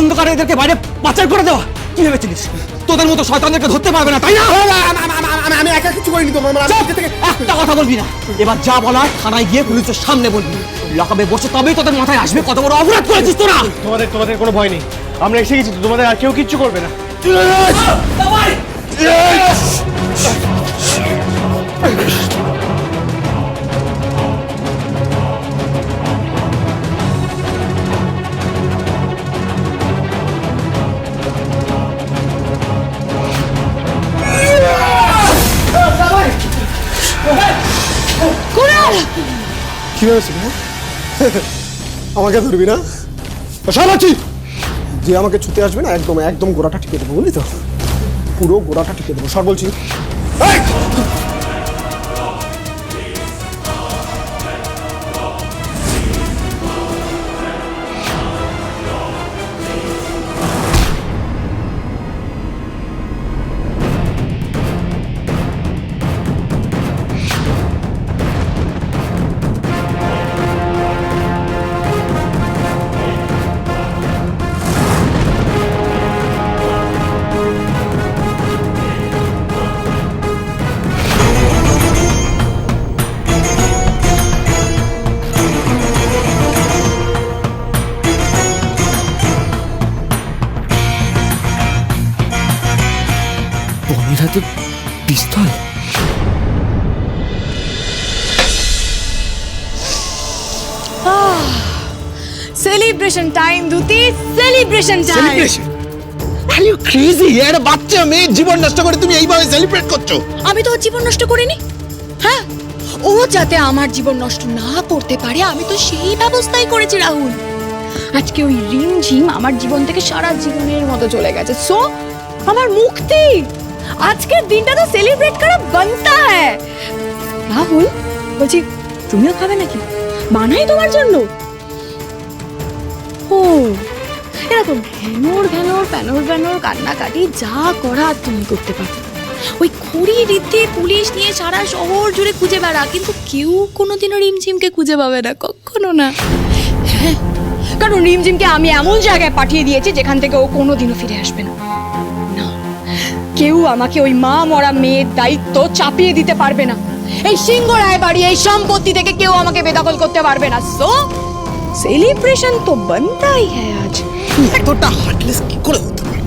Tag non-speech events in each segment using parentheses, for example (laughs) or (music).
অন্ধকারে এদেরকে বাইরে পাচার করে দেওয়া। কি ভেবেছিলিস? তোদের মতো শয়তানদেরকে ধরতে পারবে না তাই না? আমি আমি একা কিছু করিনি তো মামা! একটা কথা বলবি না। এবার যা বলার থানায় গিয়ে পুলিশের সামনে বলবি। লকাবে বসে তবেই তোদের মাথায় আসবে কত বড় অপরাধ করেছিস তোরা। তোমাদের তোমাদের কোনো ভয় নেই। আমরা এসে গেছি তোমাদের আর কেউ কিচ্ছু করবে না। কি হয়েছে রে? আমাকে ধরবি না? সারাচ্ছি যে আমাকে ছুতে আসবে না, একদম একদম গোড়াটা টিকে দেবো, বুঝলি তো? পুরো গোড়াটা টিকে দেবো। সর বলছি। Celebration time are you crazy একটা বাচ্চা মেয়ে জীবন নষ্ট করে তুমি এইভাবে সেলিব্রেট করছ? আমি তো ওর জীবন নষ্ট করিনি। হ্যাঁ ও যাতে আমার জীবন নষ্ট না করতে পারে আমি তো সেই ব্যবস্থাই করেছি রাহুল। আজকে ওই রিম ঝিম আমার জীবন থেকে সারা জীবনের মতো চলে গেছে। সো আমার মুক্তি। আজকের দিনটা তো সেলিব্রেট করা বানতা হ্যায়। রাহুল বলছি তুমিও খাবে নাকি? বানাই তোমার জন্য। ও এরকম ভ্যানোর ভ্যানোর প্যানোর ভ্যানোর কান্নাকাটি, যা করা তুমি করতে পারো। ওই খড়ি রিদ্ধে পুলিশ নিয়ে সারা শহর জুড়ে খুঁজে বেড়া, কিন্তু কেউ কোনোদিনও রিমঝিমকে খুঁজে পাবে না, কখনো না। হ্যাঁ কারণ রিমঝিমকে আমি এমন জায়গায় পাঠিয়ে দিয়েছি যেখান থেকে ও কোনোদিনও ফিরে আসবে না। না, কেউ আমাকে ওই মা মরা মেয়ের দায়িত্ব চাপিয়ে দিতে পারবে না। এই সিংহ বাড়ি, এই সম্পত্তি থেকে কেউ আমাকে বেদখল করতে পারবে না। সো সেলিব্রেশন তো বনতাই হ্যাঁ আজ। এতটা হার্টলেস কি করে হতে পারে?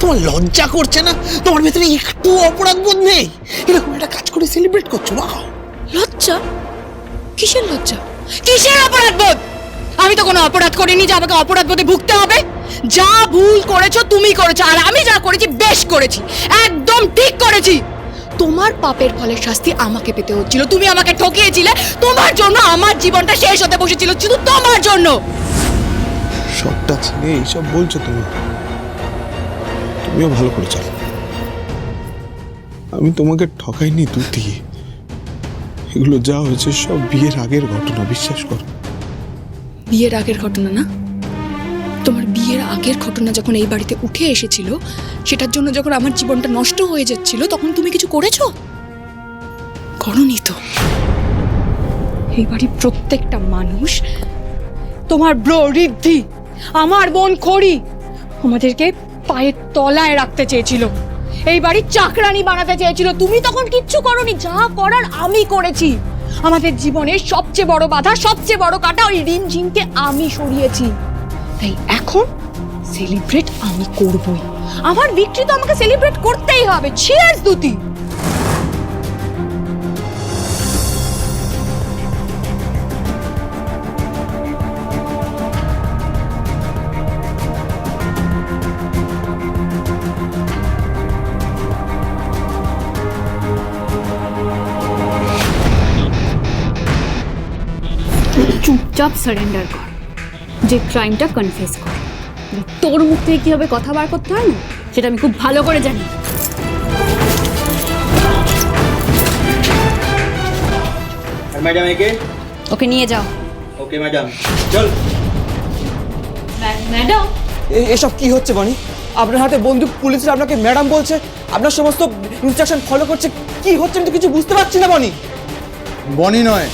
তোমার লজ্জা করছে না? তোমার ভেতরে একটু অপরাধ বোধ নেই? এরকম একটা কাজ করে সেলিব্রেট করছ বাহ লজ্জা? কিসের লজ্জা? কিসের অপরাধ বোধ? আমি তো কোনো অপরাধ করিনি, যে আমাকে অপরাধ বোধে ভুগতে হবে। যা ভুল করেছ, তুমি করেছ, আর আমি যা করেছি, বেশ করেছি। একদম ঠিক করেছি। তোমার পাপের ফলের শাস্তি আমাকে পেতে হচ্ছিল। তুমি আমাকে ঠকিয়েছিলে। তোমার জন্য আমার জীবনটা শেষ হতে বসেছিল। শুধু তোমার জন্য। সবটা ছেড়ে এইসব বলছো তুমি। তুমিও ভালো করে চলো আমি তোমাকে ঠকাইনি দুটি এগুলো যা হয়েছে সব বিয়ের আগের ঘটনা, বিশ্বাস করো। বিয়ের আগের ঘটনা না? তোমার বিয়ের আগের ঘটনা যখন এই বাড়িতে উঠে এসেছিল, সেটার জন্য যখন আমার জীবনটা নষ্ট হয়ে যাচ্ছিল, তখন তুমি কিছু করেছ? করনি তো। এই বাড়ির প্রত্যেকটা মানুষ তোমার ব্রো ঋদ্ধি আমার বোন খড়ি আমাদেরকে পায়ের তলায় রাখতে চেয়েছিল। এই বাড়ির চাকরানি বানাতে চেয়েছিল। তুমি তখন কিচ্ছু করনি, যা করার আমি করেছি। আমাদের জীবনের সবচেয়ে বড় বাধা, সবচেয়ে বড় কাটা ওই রিম ঝিমকে আমি সরিয়েছি। তাই এখন সেলিব্রেট আমি করবই। আমার বিক্রি তো আমাকে সেলিব্রেট করতেই হবে। চিয়ার্স দুতি। চুপচাপ সারেন্ডার কর। যে ক্রাইমটা কনফেস কর। তোর মুখ থেকে কীভাবে কথা বার করতে হয় না সেটা আমি খুব ভালো করে জানি। ম্যাডাম একে? ওকে নিয়ে যাও। ওকে ম্যাডাম চল। ম্যাডাম এসব কি হচ্ছে বনি আপনার হাতে বন্দুক পুলিশরা আপনাকে ম্যাডাম বলছে আপনার সমস্ত ইনস্ট্রাকশন ফলো করছে কি হচ্ছে আমি তো কিছু বুঝতে পারছি না বনি বনি নয়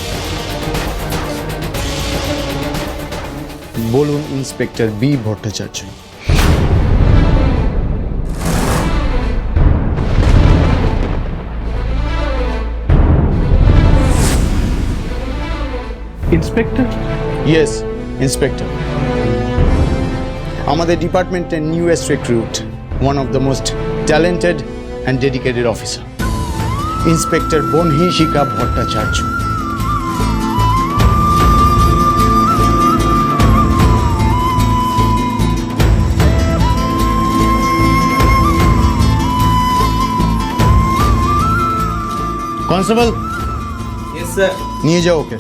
বলুন inspector B Bhattacharya. Inspector? Yes inspector. আমাদের ডিপার্টমেন্টের newest recruit one of the most talented and dedicated officer inspector Bonhishika Bhattacharya. Constable নিয়ে যাও ওকে।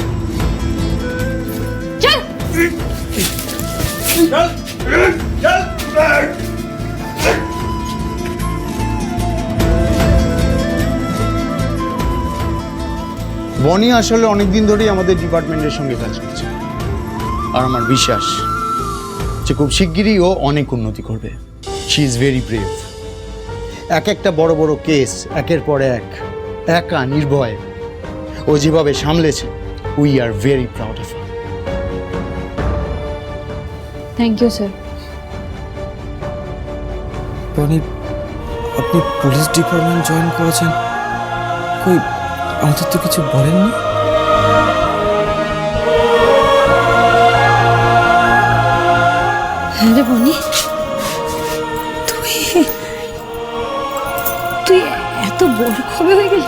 বনি আসলে অনেকদিন ধরেই আমাদের ডিপার্টমেন্টের সঙ্গে কাজ করছে। আর আমার বিশ্বাস যে খুব শিগগিরই ও অনেক উন্নতি করবে। শি ইজ ভেরি ব্রেভ এক একটা বড় বড় কেস একের পর এক। একা নির্ভয়ে। ও যেভাবে সামলেছে we are very proud of thank you sir Boni আপনি পুলিশ ডিপার্টমেন্ট জয়েন করেছেন। কই আমাদের তো কিছু বলেননি? হ্যাঁ রে বনি। বড় হয়ে গেলি?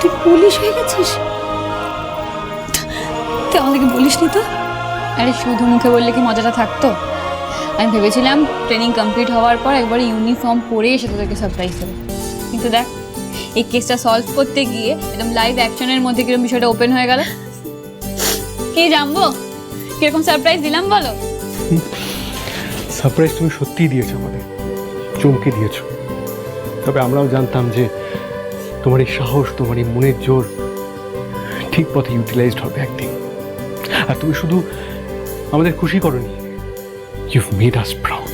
তুই পুলিশ হয়ে গেছিস? তুই আমাদেরকে বলিস নি তো? আরে শুধু মুখে বললে কি মজাটা থাকতো? আমি ভেবেছিলাম ট্রেনিং কমপ্লিট হওয়ার পর একবার ইউনিফর্ম পরে এসে তোদেরকে সারপ্রাইজ দেবো। কিন্তু দেখ এই কেসটা সলভ করতে গিয়ে একদম লাইভ অ্যাকশনের মধ্যে কীরকম বিষয়টা ওপেন হয়ে গেল। কি জানব? কীরকম সারপ্রাইজ দিলাম বলো? (laughs) সারপ্রাইজ তুমি সত্যিই দিয়েছ আমাদের। চমকে দিয়েছ। তবে আমরাও জানতাম যে তোমার এই সাহস, তোমার এই মনের জোর ঠিক পথে ইউটিলাইজড হবে একদিন। আর তুমি শুধু আমাদের খুশি করনি ইউভ মেড আস প্রাউড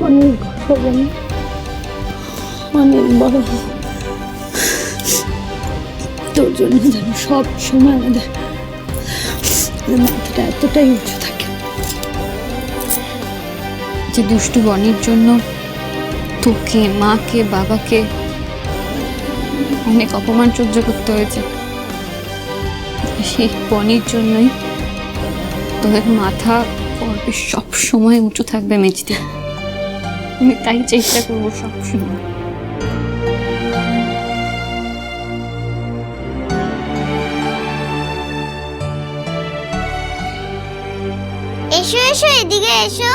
বড় বনি অনেক বড় তোর জন্য যেন সব সময় আমাদের মাথাটা এতটাই উঁচু থাকে। যে দুষ্টু বনির জন্য তোকে, মাকে, বাবাকে অনেক অপমান সহ্য করতে হয়েছে। সেই বনির জন্যই তোদের মাথা গর্বে সব সময় উঁচু থাকবে, মেজদি। আমি তাই চেষ্টা করব সব সময়। এসো এসো এদিকে এসো।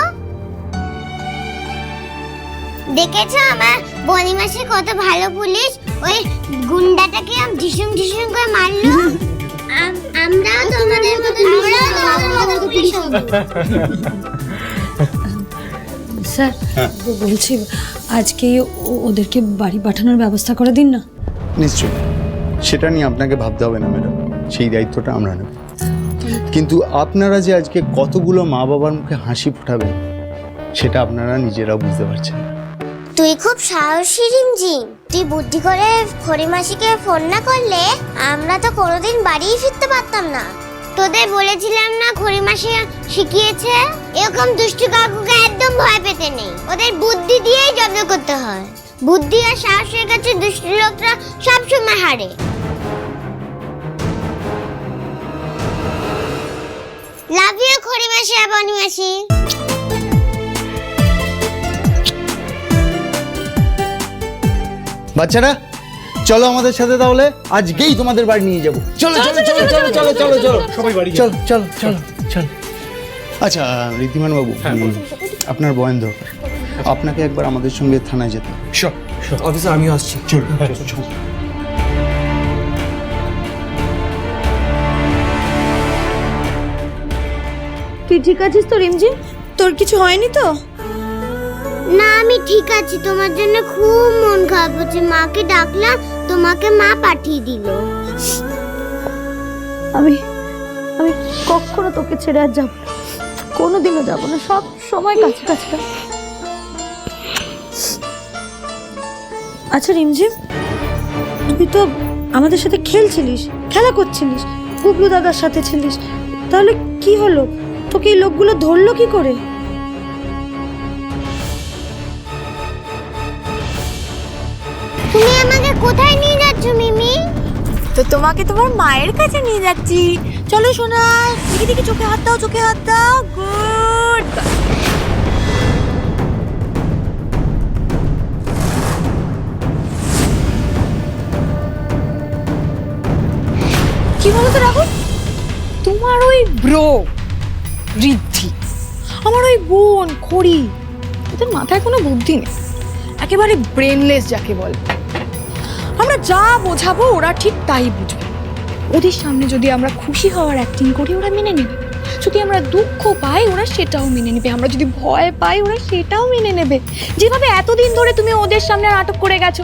দেখেছ আমার বনিমাসে কত ভালো পুলিশ? ওই গুন্ডাটাকে আম ঢিসুম ঢিসুম করে মারলো? আম- আমরাও তোমাদের মতো আমরাও তোমাদের মতো পুলিশ স্যার বলছি আজকে ওদেরকে বাড়ি পাঠানোর ব্যবস্থা করে দিন না? নিশ্চয়ই। সেটা নিয়ে আপনাকে ভাবতে হবে না ম্যাডাম। সেই দায়িত্বটা আমরা নেব। কিন্তু আপনারা যে আজকে কতগুলো মা বাবার মুখে হাসি ফোটাবেন, সেটা আপনারা নিজেরা বুঝতে পারছেন তুই খুব সাহসী রিমঝিম। তুই বুদ্ধি করে খড়িমাসিকে ফোন না করলে আমরা তো কোনোদিন বাড়িই ফিরতে পারতাম না। তোদের বলেছিলাম না খড়িমাসি শিখিয়েছে? এরকম দুষ্টু কাকুকে একদম ভয় পেতে নেই। ওদের বুদ্ধি দিয়েই জব্দ করতে হয়। বুদ্ধি আর সাহসের কাছে দুষ্টু লোকরা সবসময় হারে। লাভ ইউ খড়িমাসি আর বনিমাসি বাচ্চারা চলো আমাদের সাথে তাহলে। আজকেই তোমাদের বাড়ি নিয়ে যাব। চলো চলো চলো চলো চলো চলো চলো সবাই বাড়ি চলো চলো চলো চলো। আচ্ছা ঋদ্ধিমান বাবু আপনার বয়ান দরকার। আপনাকে একবার আমাদের সঙ্গে থানায় যেতে হবে। অফিসার আমিও আসছি। তুই ঠিক আছিস তো রিমঝিম? তোর কিছু হয়নি তো? না আমি ঠিক আছি। তোমার জন্য খুব মন খারাপ হচ্ছে। মাকে ডাকলাম তোমাকে মা পাঠিয়ে দিল। আমি আমি কখনো তোকে ছেড়ে আর যাব না। কোনোদিনও যাব না। সব সময় কাছে কাছে আচ্ছা রিমঝিম তুই তো আমাদের সাথে খেলছিলিস খেলা করছিলিস গুবলু দাদার সাথে ছিলিস। তাহলে কি হলো? তোকে এই লোকগুলো ধরলো কি করে? তুমি আমাকে কোথায় নিয়ে যাচ্ছ মিমি? তো তোমাকে তোমার মায়ের কাছে নিয়ে যাচ্ছি। চলো সোনা দেখি দেখি চোখে হাত দাও চোখে হাত দাও। গুড কি বলতো রাহুল? তোমার ওই ব্রো ঋদ্ধি। আমার ওই বোন, খড়ি ওদের মাথায় কোনো বুদ্ধি নেই। একেবারে ব্রেনলেস যাকে বলে। আমরা যা বোঝাবো ওরা ঠিক তাই বুঝবে। ওদের সামনে যদি আমরা খুশি হওয়ার অ্যাক্টিং করি, ওরা মেনে নেবে। যদি আমরা দুঃখ পাই, ওরা সেটাও মেনে নেবে। আমরা যদি ভয় পাই, ওরা সেটাও মেনে নেবে। যেভাবে এতদিন ধরে তুমি ওদের সামনে নাটক করে গেছো,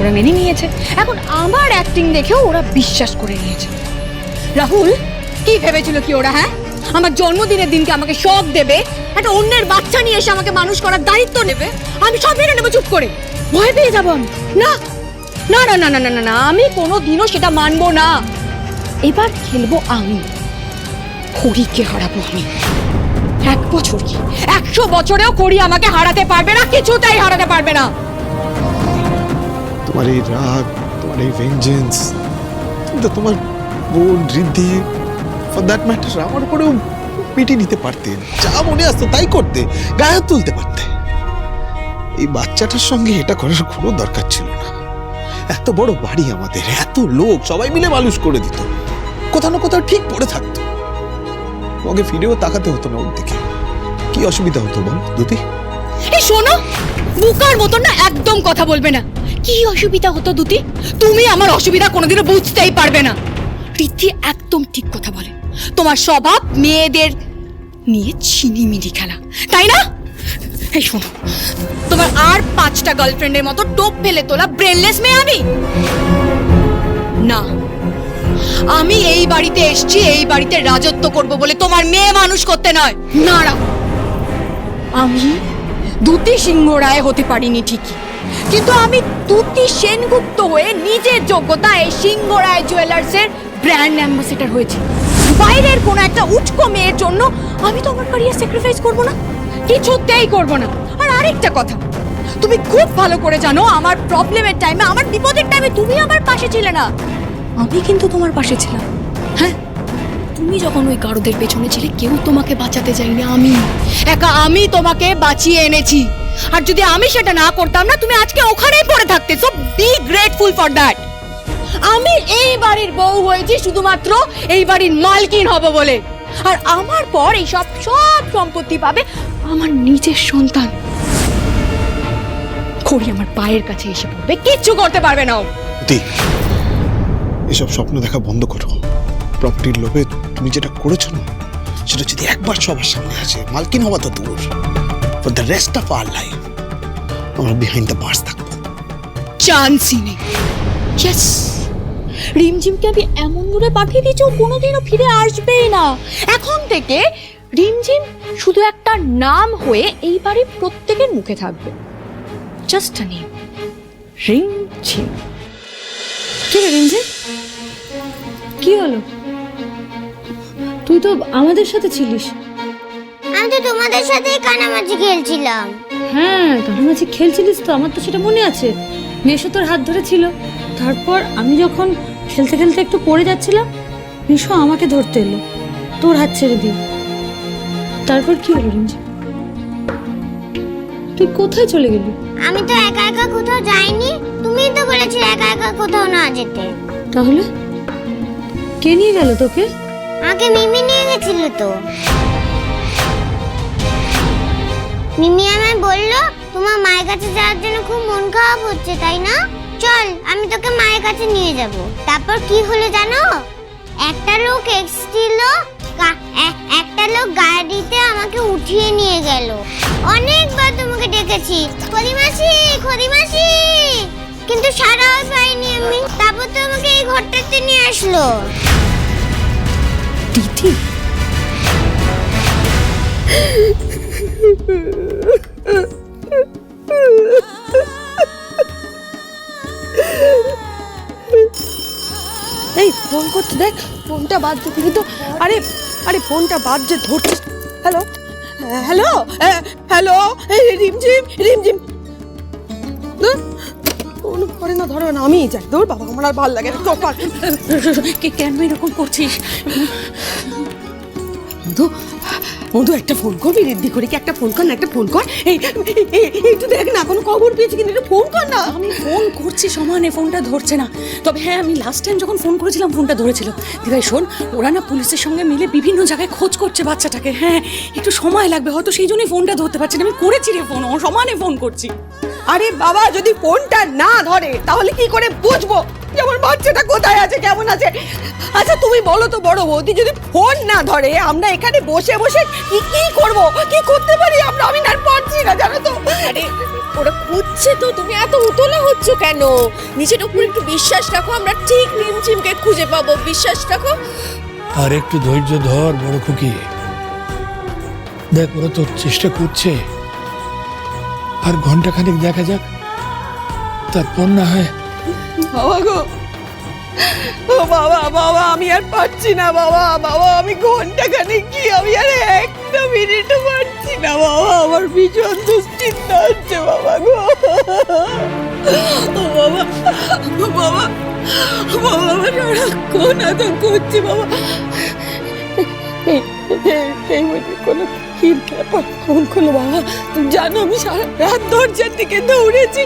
ওরা মেনে নিয়েছে। এখন আমার অ্যাক্টিং দেখেও ওরা বিশ্বাস করে নিয়েছে। রাহুল, কি ভেবেছিল কি ওরা হ্যাঁ? আমার জন্মদিনের দিনকে আমাকে শখ দেবে। একটা অন্যের বাচ্চা নিয়ে এসে আমাকে মানুষ করার দায়িত্ব নেবে। আমি সব মেনে নেব, চুপ করে। ভয় পেয়ে যাব আমি। না না না না না না না আমি কোনো দিনও সেটা মানবো না। এবার খেলব আমি। খড়িকে হারাবো আমি। এক বছর কি? একশো বছরেও করি আমাকে হারাতে পারবে না, কিছুতেই হারাতে পারবে না। তোমার এই রাগ, তোমার এই ভেঞ্জেন্স তোমার বোন রিদ্ধি ফর দ্যাট ম্যাটার আমার উপরেও পিটি নিতে পারতে। যা মনে আসতো তাই করতে, গায়ে তুলতে পারতে। এই বাচ্চাটার সঙ্গে এটা করার কোনো দরকার ছিল না। এত বড় বাড়ি আমাদের, এত লোক, সবাই মিলে মানুষ করে দিত। কোথাও না কোথাও ঠিক পড়ে থাকতো। তোমাকে ফিরেও তাকাতে হতো না ওর দিকে। কি অসুবিধা হতো বল দুতি এই শোনো, বুকার মতন না একদম কথা বলবে না। কি অসুবিধা হতো দুতি তুমি আমার অসুবিধা কোনোদিনও বুঝতেই পারবে না। পৃথ্বী একদম ঠিক কথা বলে। তোমার স্বভাব মেয়েদের নিয়ে ছিনিমিনি খেলা, তাই না? এই শোনো, তোমার আর পাঁচটা গার্লফ্রেন্ডের মতো টোপ ফেলে তোলা ব্রেনলেস মেয়ে আমি? না, আমি এই বাড়িতে এসেছি, এই বাড়িতে রাজত্ব করব বলে তোমার মেয়ে মানুষ করতে নয়। না আমি দুটি সিংহ রায় হতে পারিনি ঠিকই, কিন্তু আমি দুটি সেনগুপ্ত হয়ে নিজের যোগ্যতায় সিংহ রায় জুয়েলার্সের ব্র্যান্ড অ্যাম্বাসেডর হয়েছি। বাইরের কোনো একটা উটকো মেয়ের জন্য আমি তো আমার ক্যারিয়ার স্যাক্রিফাইস করব না। কিছুতেই করব না। আর আরেকটা কথা, তুমি খুব ভালো করে জানো আমার প্রবলেমের টাইমে আমার বিপদের টাইমে তুমি আমার পাশে ছিলে না। আমি কিন্তু তোমার পাশে ছিলাম। হ্যাঁ তুমি যখন ওই গারদের পেছনে ছিলে, কেউ তোমাকে বাঁচাতে যায়নি, আমি। একা আমি তোমাকে বাঁচিয়ে এনেছি। আর যদি আমি সেটা না করতাম না, তুমি আজকে ওখানেই পড়ে থাকতে। So be grateful for that আমি এই বাড়ির বউ হয়েছি শুধুমাত্র এই বাড়ির মালকিন হব বলে। আর আমার পর এই সব সব সম্পত্তি পাবে আমার নিজের সন্তান। খড়ি আমার পায়ের কাছে এসে পড়বে কিচ্ছু করতে পারবে না ও। দি এসব স্বপ্ন দেখা বন্ধ করো। প্রপার্টির লোভে তুমি যেটা করেছ না সেটা যদি একবার সবার সামনে আসে মালকিন হওয়া তো দূর। For the rest of our life আমরা বিহাইন্ড দ্য বার্স থাকব। চান্সই নেই। ইয়েস রিমঝিমকে আমি এমন দূরে পাঠিয়ে দিয়েছি ও কোনোদিনও ফিরে আসবেই না। এখন থেকে রিমঝিম শুধু একটা নাম হয়ে এই বাড়ির প্রত্যেকের মুখে থাকবে। Just a name Rimjhim. কি রে রিমঝিম? কি হলো? তুই তো আমাদের সাথে ছিলিস। আমি তো তোমাদের সাথেই কানামাছি খেলছিলাম। হ্যাঁ কানামাছি খেলছিলিস তো আমার তো সেটা মনে আছে। মেশো তোর হাত ধরে ছিল তারপর আমি যখন খেলতে খেলতে একটু পড়ে যাচ্ছিলাম মেশো আমাকে ধরতে এলো। তোর হাত ছেড়ে দিয়ে তারপর কি হলো রিঞ্জি তুই কোথায় চলে গেলি? আমি তো একা একা কোথাও যাইনি। তুমিই তো বলেছিলে একা একা কোথাও না যেতে। তাহলে? কে নিয়ে গেল তোকে? আগে মিমি নিয়ে গেছিল তো। মিমি আমায় বলল তোমার মায়ের কাছে যাওয়ার জন্য খুব মন খারাপ হচ্ছে তাই না? চল আমি তোকে মায়ের কাছে নিয়ে যাব। তারপর কি হলো জানো? একটা লোক এসেছিল একটা লোক গাড়িতে আমাকে উঠিয়ে নিয়ে গেল। অনেকবার তোমাকে ডেকেছি খদিমাসি খদিমাসি! কিন্তু সারা পাইনি আমি। তারপর তো আমাকে এই ঘরটাতে নিয়ে আসলো। দিদি (laughs) ফোন করছে দেখ ফোনটা বাজছে তো। আরে আরে ফোনটা বাজছে ধরছিস। হ্যালো? হ্যালো? হ্যালো? এই রিমঝিম রিমঝিম। ধুর, ফোন করে না ধরো না আমি যাই। তোর বাবা আমার আর ভালো লাগে না তোর কেন এরকম করছিস? মধু একটা ফোন করবি রিদ্ধি করে কি একটা ফোন কর না একটা ফোন কর। এই- একটু দেখ না কোনো খবর পেয়েছি কিন্তু একটা ফোন কর না। আমি ফোন করছি সমানে ফোনটা ধরছে না। তবে হ্যাঁ আমি লাস্ট টাইম যখন ফোন করেছিলাম ফোনটা ধরেছিল। দিদাই শোন ওরা না পুলিশের সঙ্গে মিলে বিভিন্ন জায়গায় খোঁজ করছে বাচ্চাটাকে। হ্যাঁ একটু সময় লাগবে হয়তো সেই জন্যই ফোনটা ধরতে পারছি না। আমি করেছি রে ফোন সমানে ফোন করছি। আরে বাবা যদি ফোনটা না ধরে তাহলে কি করে বুঝব? যে আমার বাচ্চাটা কোথায় আছে? কেমন আছে? আচ্ছা তুমি বলো তো বড় বৌদি যদি ফোন না ধরে আমরা এখানে বসে বসে কি কি করব? কি করতে পারি আমরা? আমি না আর পারছি না জানো তো। আরে ওরা খুঁজছে তো তুমি এত উতলা হচ্ছ কেন? নিজের উপর একটু বিশ্বাস রাখো আমরা ঠিক রিমঝিমকে খুঁজে পাবো বিশ্বাস রাখো। আর একটু ধৈর্য ধর বড় খুকি। দেখ ওরা তো চেষ্টা করছে। আর ঘন্টাখানেক দেখা যাক তারপর না হয় বাবা গো ও বাবা বাবা আমি আর পারছি না বাবা বাবা আমি ঘণ্টা খানে কি আমি আর একটা মিনিটও পারছি না বাবা আমার ভীষণ দুশ্চিন্তা হচ্ছে বাবা গো বাবা বাবা বাবা আমার সারাক্ষণ এত করছে বাবা এই এই- এই বলি কোনো ফোন করল বাবা তুমি জানো আমি সারা রাত দরজার দিকে দৌড়েছি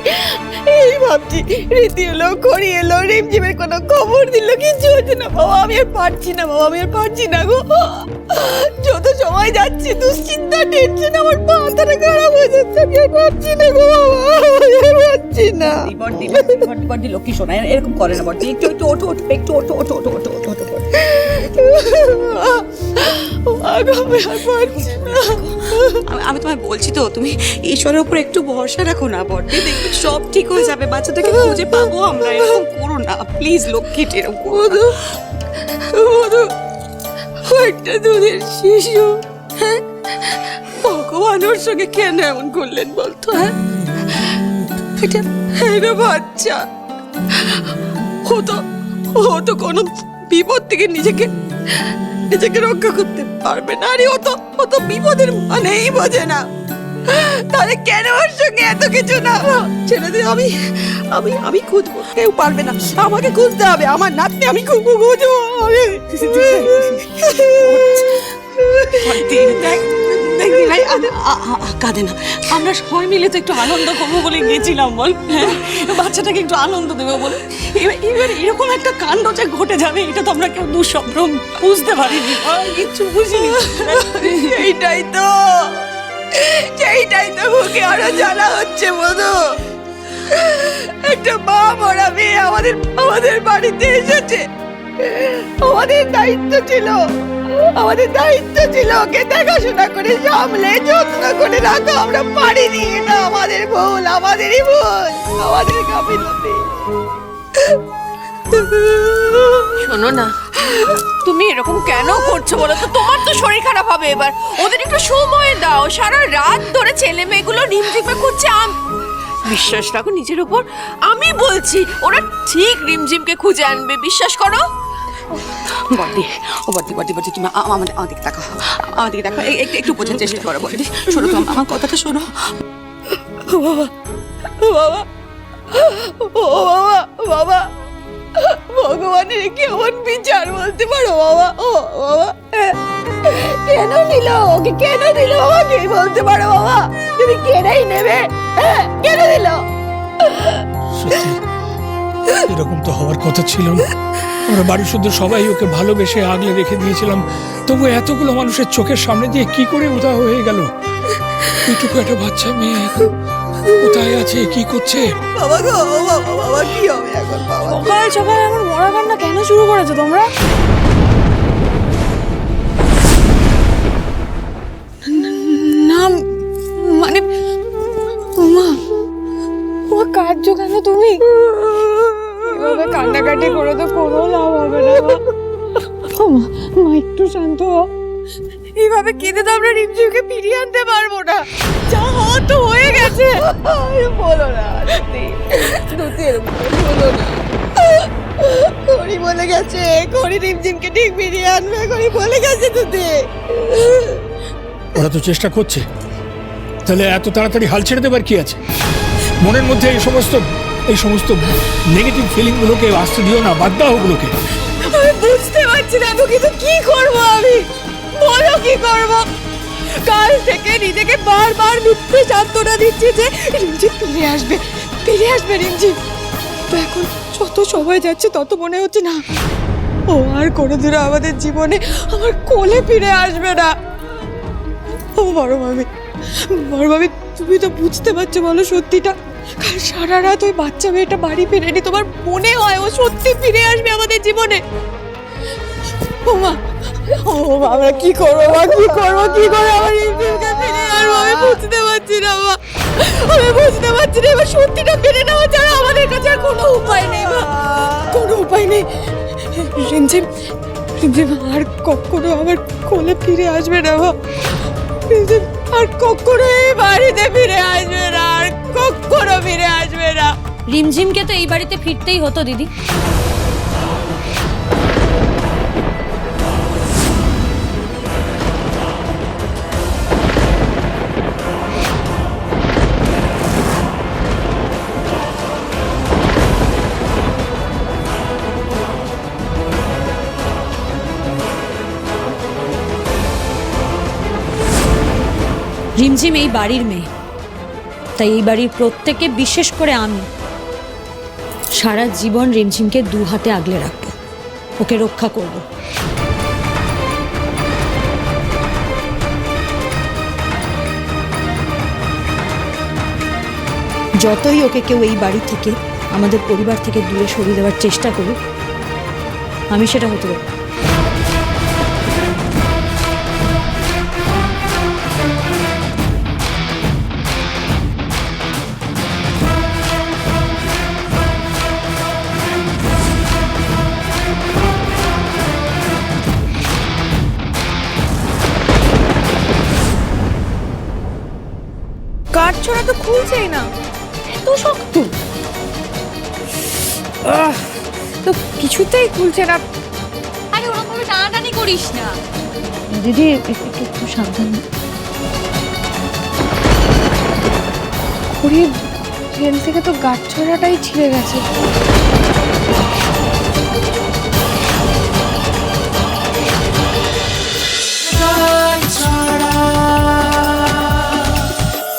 এই ভাবছি রীতি এলো খড়ি এলো রিমঝিমের কোনো খবর দিল কিছু হচ্ছে না বাবা আমি আর পারছি না বাবা আমি আর পারছি না গো যত সময় যাচ্ছে দুশ্চিন্তা টেনশন আমার মাথাটা খারাপ হয়ে যাচ্ছে আমি আর পারছি না গো বাবা আমি আর পারছি না বড়দি বড়দি লক্ষ্মী শোনা এরকম করে না বড়দি একটু একটু ওঠো ওঠো একটু ওঠো ওঠো ওঠো ওঠো ওঠো আমি তোমায় বলছি তো, তুমি ঈশ্বরের উপর একটু ভরসা রাখো না দেখবে সব ঠিক হয়ে যাবে, বাচ্চাটাকে খুঁজে পাবো আমরা, এরকম করো না প্লিজ লক্ষ্মীটি এরকম করো মধু একটা দুধের শিশু হ্যাঁ? ভগবান ওর সঙ্গে কেন এমন করলেন বলতো হ্যাঁ? এটা বাচ্চা। ও তো ও তো কোনো বিপদ থেকে নিজেকে নিজেকে রক্ষা করতে পারবে না। আরে অত অত বিপদের মানেই বোঝে না। তাহলে কেন ওর সঙ্গে এত কিছু না? ছেড়ে দিয়ে আমি আমি আমি খুঁজবো। কেউ পারবে না। আমাকে খুঁজতে হবে। আমার নাতনি আমি খুব খুঁজবো। কাঁদে না। আমরা সবাই মিলে তো একটু আনন্দ করব বলে গেছিলাম বল। হ্যাঁ? বাচ্চাটাকে একটু আনন্দ দেবো বলে। এবার এবার এরকম একটা কাণ্ড যে ঘটে যাবে, এটা তো আমরা কেউ দুঃস্বপ্ন বুঝতে পারিনি। কিচ্ছু বুঝিনি। এইটাই তো। সেইটাই তো মুখে আরও জ্বালা হচ্ছে মধু একটা মা মরা মেয়ে আমাদের আমাদের বাড়িতে এসেছে। আমাদের দায়িত্ব ছিল। আমাদের দায়িত্ব ছিল ওকে দেখাশোনা করে সামলে, যত্ন করে রাখা, আমরা পারিনি এটা আমাদের ভুল, আমাদেরই ভুল, আমাদের গাফিলতি শোনো না, তুমি এরকম কেন করছ বলো তো? তোমার তো শরীর খারাপ হবে এবার। ওদের একটু সময় দাও, সারা রাত ধরে ছেলে মেয়েগুলো রিমঝিমে খুঁজছে আম বিশ্বাস রাখো, নিজের উপর আমি বলছি, ওরা ঠিক রিমঝিমকে খুঁজে আনবে, বিশ্বাস করো? বড়দি ও বড়দি বড়দি বড়দি তুমি আমাদের আমাদের দিকে তাকাও আমাদের দিকে তাকাও এ- একটু একটু বোঝার চেষ্টা করো বড়দি শোনো তো আমার কথাটা শোনো। বাবা ও বাবা ও বাবা বাবা ভগবানের কি এমন বিচার বলতে পারো বাবা ও বাবা কেন দিল ওকে কেন দিল আমাকে বলতে পারো বাবা যদি কেনেই নেবে হ্যাঁ, কেন দিল? এরকম তো হওয়ার কথা ছিল না। আমরা বাড়ির শুদ্ধ সবাই ওকে ভালোবেসে আগলে রেখে দিয়েছিলাম। তবু এতগুলো মানুষের চোখের সামনে দিয়ে কি করে উদা হয়ে গেল? এইটুকু একটা বাচ্চা মেয়ে এখন কোথায় আছে? কি করছে? বাবা গো বাবা বাবা কি হবে এখন বাবা? সকাল সকাল আমার মরা কান্না কেন শুরু করেছ তোমরা? না মানে মা মা কাঁদছো কেন তুমি? এভাবে কান্নাকাটি করে তো কোনো লাভ হবে না মা। মা একটু শান্ত হও। এইভাবে কেঁদে তো আমরা রিমঝিমকে ফিরিয়ে আনতে পারব না। যা হওয়ার তো হয়ে গেছে। বলো না দুতি এরকম বলো না। করি বলে গেছে করি রিমঝিমকে ঠিক ফিরিয়ে আনবে করি বলে গেছে দুতি ওরা তো চেষ্টা করছে। তাহলে এত তাড়াতাড়ি হাল ছেড়ে দেবার কি আছে? মনের মধ্যে এই সমস্ত এই সমস্ত নেগেটিভ ফিলিংগুলোকে আসতে দিও না বাদ দাও ওগুলোকে আমি বুঝতে পারছি না তো কিন্তু কি করব আমি? বলো কি করব? কাল থেকে নিজেকে বারবার মিথ্যে সান্ত্বনা দিচ্ছি যে রিমঝিম ফিরে আসবে ফিরে আসবে রিমঝিম তো এখন যত সময় যাচ্ছে তত মনে হচ্ছে না, ও আর কোনোদিনও আমাদের জীবনে আমার কোলে ফিরে আসবে না। ও বড় মামি বড় মামি তুমি তো বুঝতে পারছ বলো সত্যিটা। কাল সারা রাত ওই বাচ্চা মেয়েটা বাড়ি ফিরেনি। তোমার মনে হয় ও সত্যি ফিরে আসবে আমাদের জীবনে? ও মা ও মা, আমরা কি করব মা কি করব কি করে আমার ইন্দ্রিয়কে ফিরে আসব আমি বুঝতে পারছি না মা আমি বুঝতে পারছি না এবার সত্যিটা ফিরে নেওয়া ছাড়া আমাদের কাছে আর কোনো উপায় নেই মা কোনো উপায় নেই। রিমঝিম রিমঝিম আর কখনো আমার কোলে ফিরে আসবে না মা। রিমঝিম আর কখনো এই বাড়িতে ফিরে আসবে না, আর কখনো ফিরে আসবে না। রিমঝিমকে তো এই বাড়িতে ফিরতেই হতো, দিদি। রিমঝিম এই বাড়ির মেয়ে। তাই এই বাড়ির প্রত্যেকে, বিশেষ করে আমি, সারা জীবন রিমঝিমকে দু হাতে আগলে রাখব। ওকে রক্ষা করব। যতই ওকে কেউ এই বাড়ি থেকে, আমাদের পরিবার থেকে দূরে সরিয়ে দেওয়ার চেষ্টা করুক, আমি সেটা হতে দেবো। খুলছেই না। এত শক্ত। আহ, তো কিছুতেই খুলছে না। আরে ওরকম ভাবে টানাটানি করিস না। দিদি একটু একটু সাবধান। ঘুরিয়ে ট্রেন থেকে তো গাছ ছড়াটাই ছিঁড়ে গেছে।